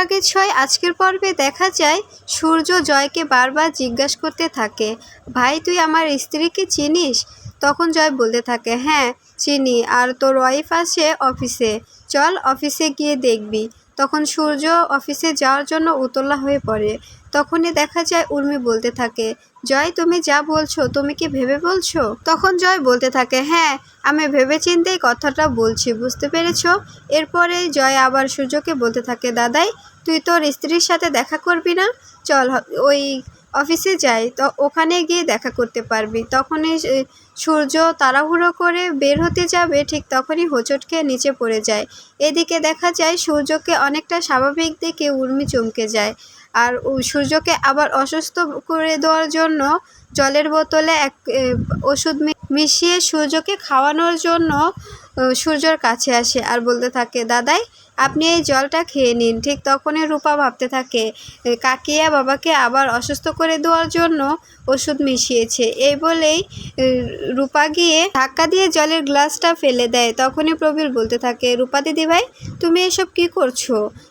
অনুরাগের ছয় আজকের পর্বে দেখা যায়, সূর্য জয়কে বারবার জিজ্ঞাসা করতে থাকে, ভাই, তুই আমার স্ত্রীকে চিনিস? তখন জয় বলতে থাকে হ্যাঁ চিনি, আর তোর ওয়াইফ আছে অফিসে চল অফিসে গিয়ে দেখবি। তখন সূর্য অফিসে যাওয়ার জন্য উতলা হয়ে পড়ে। তখনই দেখা যায়, উর্মি বলতে থাকে, জয়, তুমি যা বলছো, তুমি কি ভেবে বলছো? তখন জয় বলতে থাকে হ্যাঁ আমি ভেবে ভেবেচিন্তেই কথাটা বলছি, বুঝতে পেরেছ? এরপরে জয় আবার সূর্যকে বলতে থাকে, দাদাই তুই তোর স্ত্রীর সাথে দেখা করবি না? চল, ওই অফিসে যাই। তো ওখানে গিয়ে দেখা করতে পারবি। তখনই সূর্য তাড়াহুড়ো করে বের হতে যাবে, ঠিক তখনই হোঁচট খেয়ে নিচে পড়ে যায়। এদিকে দেখা যায় সূর্যকে অনেকটা স্বাভাবিক দেখে উর্মি চমকে যায়। আর সূর্যকে আবার অসুস্থ করে দেওয়ার জন্য জলের বোতলে এক ওষুধ মিশিয়ে সূর্যকে খাওয়ানোর জন্য সূর্যর কাছে আসে আর বলতে থাকে, দাদাই, আপনি এই জলটা খেয়ে নিন। ঠিক তখনই রূপা ভাবতে থাকে, কাকিয়া বাবাকে আবার অসুস্থ করে দেওয়ার জন্য ওষুধ মিশিয়েছে। এই বলেই রূপা গিয়ে ধাক্কা দিয়ে জলের গ্লাসটা ফেলে দেয়। তখনই প্রবীর বলতে থাকে, রূপা দিদি ভাই তুমি এসব কি করছ?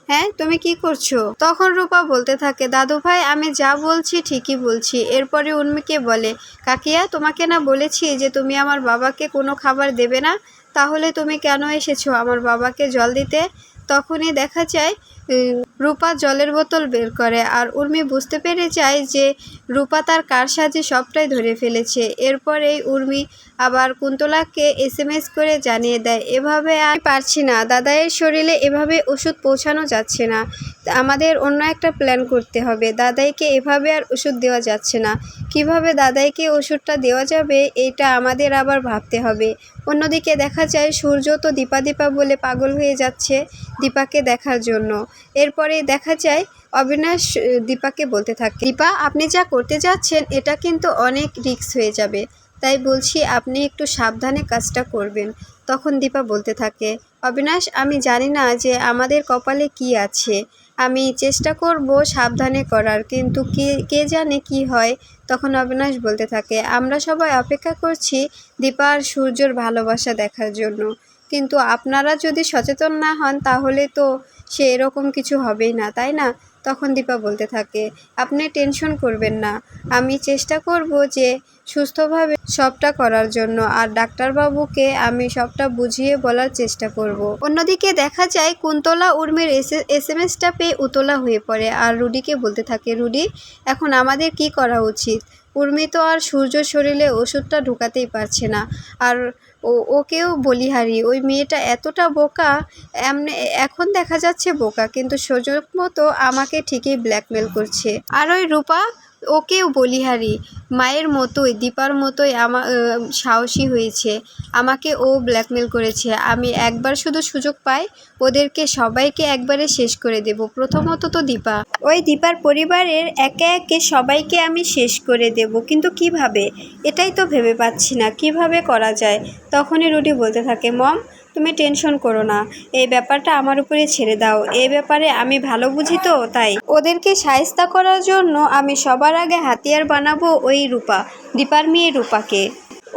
হ্যাঁ তুমি কি করছ? তখন রূপা বলতে থাকে দাদু ভাই আমি যা বলছি ঠিকই বলছি। এরপরে উর্মিকে বলে, কাকিয়া, তোমাকে না বলেছি যে তুমি আমার বাবাকে কোনো খাবার দেবে না? তাহলে তুমি কেন এসেছ? আমার বাবাকে জল দিতে? তখনই দেখা যায় রূপা জলের বোতল বের করে আর উর্মি বুঝতে পেরে যায় যে রূপা তার কার সাজে সবটাই ধরে ফেলেছে। এরপরেই উর্মি আবার কুন্তলাকে এস এম এস করে জানিয়ে দেয়, এভাবে আমি পারছি না। দাদাইয়ের শরীরে এভাবে ওষুধ পৌঁছানো যাচ্ছে না। আমাদের অন্য একটা প্ল্যান করতে হবে। দাদাইকে এভাবে আর ওষুধ দেওয়া যাচ্ছে না। কীভাবে দাদাইকে ওষুধটা দেওয়া যাবে, এটা আমাদের আবার ভাবতে হবে। অন্যদিকে দেখা যায় সূর্য তো দীপা দীপা বলে পাগল হয়ে যাচ্ছে দীপাকে দেখার জন্য। এরপরে দেখা যায়, অবিনাশ দীপাকে বলতে থাকে, দীপা, আপনি যা করতে যাচ্ছেন, এটা কিন্তু অনেক রিস্ক হয়ে যাবে। তাই বলছি, আপনি একটু সাবধানে কাজটা করবেন। তখন দীপা বলতে থাকে, অবিনাশ, আমি জানি না যে আমাদের কপালে কি আছে। আমি চেষ্টা করব সাবধানে করার, কিন্তু কে কে জানে কি হয়? তখন অবিনাশ বলতে থাকে, আমরা সবাই অপেক্ষা করছি দীপা আর সূর্যর ভালোবাসা দেখার জন্য। কিন্তু আপনারা যদি সচেতন না হন, তাহলে তো সে এরকম কিছু হবেই না, তাই না? তখন দীপা বলতে থাকে, আপনি টেনশন করবেন না। আমি চেষ্টা করব যে সুস্থভাবে সবটা করার জন্য, আর ডাক্তারবাবুকে আমি সবটা বুঝিয়ে বলার চেষ্টা করব। অন্যদিকে দেখা যায়, কুন্তলা উর্মির এস এম এসটা পেয়ে উতলা হয়ে পড়ে, আর রুডিকে বলতে থাকে, রুডি, এখন আমাদের কি করা উচিত? উর্মি তো আর সূর্য শরীরে ওষুধটা ঢুকাতেই পারছে না। আর ও, ওকেও বলিহারি ওই মেয়েটা এতটা বোকা, এমনি, এখন দেখা যাচ্ছে বোকা, কিন্তু সুযোগ মতো আমাকে ঠিকই ব্ল্যাকমেল করছে। আর ওই রূপা, ওকেও বলিহারি মায়ের মতোই, দীপার মতোই আমা সাহসী হয়েছে। আমাকে ও ব্ল্যাকমেল করেছে। আমি একবার শুধু সুযোগ পাই, ওদেরকে সবাইকে একবারে শেষ করে দেব। প্রথমত তো দীপা। ওই দীপার পরিবারের একে একে সবাইকে আমি শেষ করে দেব, কিন্তু কীভাবে? এটাই তো ভেবে পাচ্ছি না, কীভাবে করা যায়? তখনই রুটি বলতে থাকে, মম তুমি টেনশন করো না। এই ব্যাপারটা আমার উপরে ছেড়ে দাও। এই ব্যাপারে আমি ভালো বুঝি তো, তাই। ওদেরকে সায়স্তা করার জন্য আমি সবার আগে হাতিয়ার বানাবো ওই রূপা, দীপার মেয়ে রূপাকে।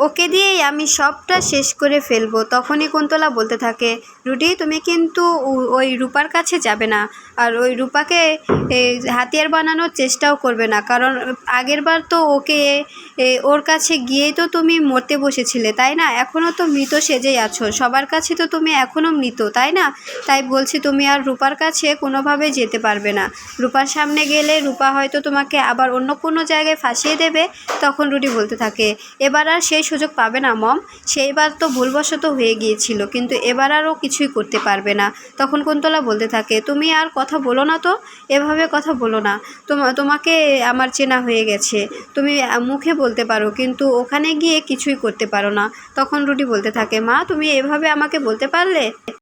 ওকে দিয়েই আমি সবটা শেষ করে ফেলব। তখনই কুন্তলা বলতে থাকে, রুটি, তুমি কিন্তু ওই রূপার কাছে যাবে না। আর ওই রূপাকে হাতিয়ার বানানোর চেষ্টাও করবে না। কারণ আগেরবার তো ওকে ওর কাছে গিয়েই তো তুমি মরতে বসেছিলে, তাই না? এখনও তো মৃত সেজেই আছো। সবার কাছে তো তুমি এখনও মৃত, তাই না? তাই বলছি, তুমি আর রূপার কাছে কোনোভাবে যেতে পারবে না। রূপার সামনে গেলে রূপা হয়তো তোমাকে আবার অন্য কোনো জায়গায় ফাঁসিয়ে দেবে। তখন রুটি বলতে থাকে, এবার আর সেই সুযোগ পাবে না, মম। সেইবার তো ভুলবশত হয়ে গিয়েছিল, কিন্তু এবার আরও কিছুই করতে পারবে না। তখন কুন্তলা বলতে থাকে, তুমি আর কথা বলো না তো, এভাবে কথা বলো না। তোমা, তোমাকে আমার চেনা হয়ে গেছে। তুমি মুখে বলতে পারো, কিন্তু ওখানে গিয়ে কিছুই করতে পারো না। তখন রুটি বলতে থাকে, মা, তুমি এভাবে আমাকে বলতে পারলে?